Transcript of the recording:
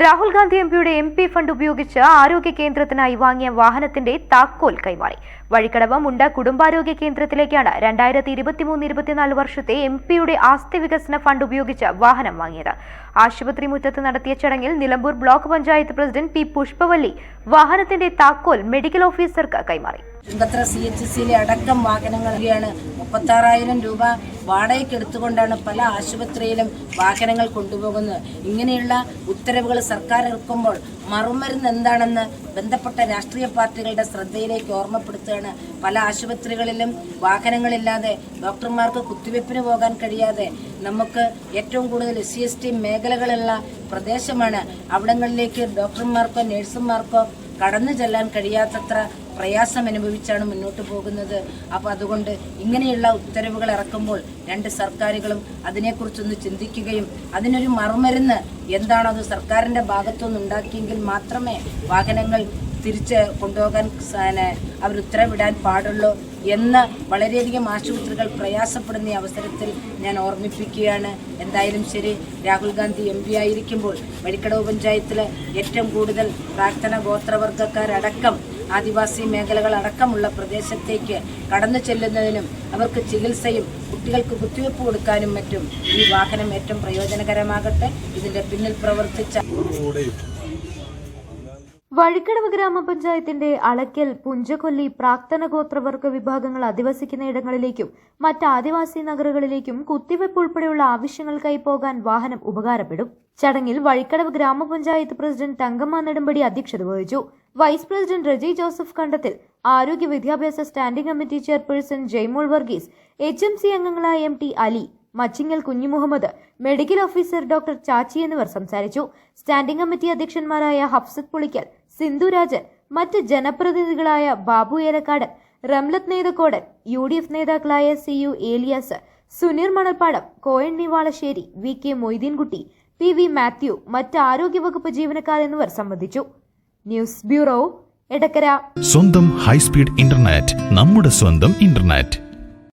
രാഹുൽ ഗാന്ധി എംപിയുടെ M P fund ഉപയോഗിച്ച് ആരോഗ്യ കേന്ദ്രത്തിനായി വാങ്ങിയ വാഹനത്തിന്റെ താക്കോൽ കൈമാറി. വഴിക്കടവ് മുണ്ട കുടുംബാരോഗ്യ കേന്ദ്രത്തിലേക്കാണ് രണ്ടായിരത്തി ഇരുപത്തിമൂന്ന് ഇരുപത്തിനാല് വർഷത്തെ എം പിയുടെ ആസ്തി വികസന ഫണ്ട് ഉപയോഗിച്ച് വാഹനം വാങ്ങിയത്. ആശുപത്രി മുറ്റത്ത് നടത്തിയ ചടങ്ങിൽ Nilambur block panchayat president P Pushpavalli വാഹനത്തിന്റെ താക്കോൽ മെഡിക്കൽ ഓഫീസർക്ക് കൈമാറി. ചുങ്കത്ര സി എച്ച് സിയിലെ അടക്കം വാഹനങ്ങളാണ് മുപ്പത്താറായിരം രൂപ വാടകയ്ക്ക് എടുത്തുകൊണ്ടാണ് പല ആശുപത്രിയിലും വാഹനങ്ങൾ കൊണ്ടുപോകുന്നത്. ഇങ്ങനെയുള്ള ഉത്തരവുകൾ സർക്കാർ ഇറക്കുമ്പോൾ മറുമരുന്ന് എന്താണെന്ന് ബന്ധപ്പെട്ട രാഷ്ട്രീയ പാർട്ടികളുടെ ശ്രദ്ധയിലേക്ക് ഓർമ്മപ്പെടുത്തുകയാണ്. പല ആശുപത്രികളിലും വാഹനങ്ങളില്ലാതെ ഡോക്ടർമാർക്ക് കുത്തിവെപ്പിന് പോകാൻ കഴിയാതെ നമുക്ക് ഏറ്റവും കൂടുതൽ എസ് സി എസ് ടി മേഖലകളുള്ള പ്രദേശമാണ്. അവിടങ്ങളിലേക്ക് ഡോക്ടർമാർക്കോ നഴ്സുമാർക്കോ കടന്നു ചെല്ലാൻ കഴിയാത്തത്ര പ്രയാസം അനുഭവിച്ചാണ് മുന്നോട്ട് പോകുന്നത്. അപ്പോൾ അതുകൊണ്ട് ഇങ്ങനെയുള്ള ഉത്തരവുകൾ ഇറക്കുമ്പോൾ രണ്ട് സർക്കാരുകളും അതിനെക്കുറിച്ചൊന്ന് ചിന്തിക്കുകയും അതിനൊരു മറുമരുന്ന് എന്താണോ അത് സർക്കാരിന്റെ ഭാഗത്തുനിന്ന് ഉണ്ടാക്കിയെങ്കിൽ മാത്രമേ വാഹനങ്ങൾ തിരിച്ച് കൊണ്ടുപോകാൻ അവർ ഉത്തരവിടാൻ പാടുള്ളൂ എന്ന് വളരെയധികം ആശുപത്രികൾ പ്രയാസപ്പെടുന്ന അവസരത്തിൽ ഞാൻ ഓർമ്മിപ്പിക്കുകയാണ്. എന്തായാലും ശരി രാഹുൽ ഗാന്ധി എം പി ആയിരിക്കുമ്പോൾ വഴിക്കടവ് പഞ്ചായത്തിൽ ഏറ്റവും കൂടുതൽ പ്രാർത്ഥന ഗോത്രവർഗക്കാരടക്കം ആദിവാസി മേഖലകൾ അടക്കമുള്ള പ്രദേശത്തേക്ക് കടന്നു ചെല്ലുന്നതിനും അവർക്ക് ചികിത്സയും കുട്ടികൾക്ക് കുത്തിവെപ്പ് കൊടുക്കാനും മറ്റും ഈ വാഹനം ഏറ്റവും പ്രയോജനകരമാകട്ടെ. ഇതിന്റെ പിന്നിൽ പ്രവർത്തിച്ച വഴിക്കടവ് ഗ്രാമപഞ്ചായത്തിന്റെ അളക്കൽ പുഞ്ചകൊല്ലി പ്രാക്തന ഗോത്രവർഗ വിഭാഗങ്ങൾ അധിവസിക്കുന്ന ഇടങ്ങളിലേക്കും മറ്റ് ആദിവാസി നഗരങ്ങളിലേക്കും കുത്തിവെപ്പ് ഉൾപ്പെടെയുള്ള ആവശ്യങ്ങൾക്കായി പോകാൻ വാഹനം ഉപകാരപ്പെടും. ചടങ്ങിൽ വഴിക്കടവ് ഗ്രാമപഞ്ചായത്ത് പ്രസിഡന്റ് തങ്കമ്മ നെടുമ്പടി അധ്യക്ഷത വഹിച്ചു. Vice president Reji Joseph Kandathil ആരോഗ്യ വിദ്യാഭ്യാസ standing committee chairperson Jaimol Varghese H M C അംഗങ്ങളായ M T Ali Machingal Kunjumuhammed medical officer doctor Chachi എന്നിവർ സംസാരിച്ചു. സ്റ്റാൻഡിംഗ് കമ്മിറ്റി അധ്യക്ഷന്മാരായ ഹഫ്സത് പുളിക്കൽ സിന്ധുരാജൻ മറ്റ് ജനപ്രതിനിധികളായ Babu Elakkad Ramlath Nethakkodan U D F നേതാക്കളായ C U Eliyas Suneer Manalpadam Koyan Nivalassery V K Moideenkutty P V Mathew മറ്റ് ആരോഗ്യവകുപ്പ് ജീവനക്കാർ എന്നിവർ സംബന്ധിച്ചു. News bureau Edakkara. സ്വന്തം ഹൈസ്പീഡ് ഇന്റർനെറ്റ് നമ്മുടെ സ്വന്തം ഇന്റർനെറ്റ്.